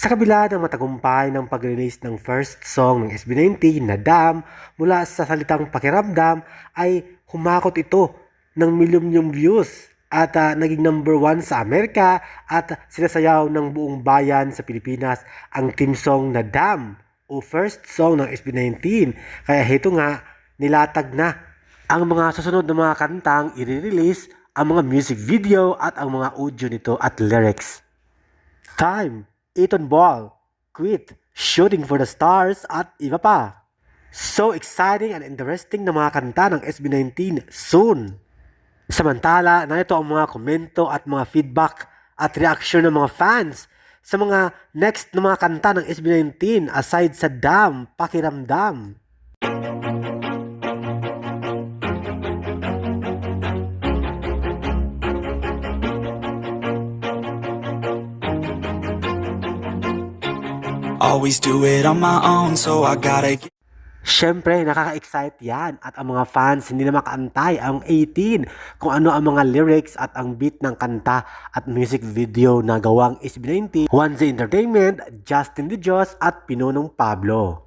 Sa kabila ng matagumpay ng pag-release ng first song ng SB19 na Dam mula sa salitang pakiramdam ay humakot ito ng milyong views at ah, naging number one sa Amerika at sinasayaw ng buong bayan sa Pilipinas ang team song na Dam o first song ng SB19. Kaya heto nga, nilatag na ang mga susunod na mga kantang i-release ang mga music video at ang mga audio nito at lyrics. Time, Ethan Ball, Quit, Shooting for the Stars at iba pa. So exciting and interesting na mga kanta ng SB19 soon. Samantala, narito ang mga komento at mga feedback at reaction ng mga fans sa mga next na mga kanta ng SB19 aside sa Dam, Pakiramdam. Always do it on my own, so I gotta get Siyempre, nakaka-excite yan. At ang mga fans hindi na makaantay ang 18 kung ano ang mga lyrics at ang beat ng kanta at music video na gawang SB19, One Entertainment, Justin De Jos at Pinonong Pablo.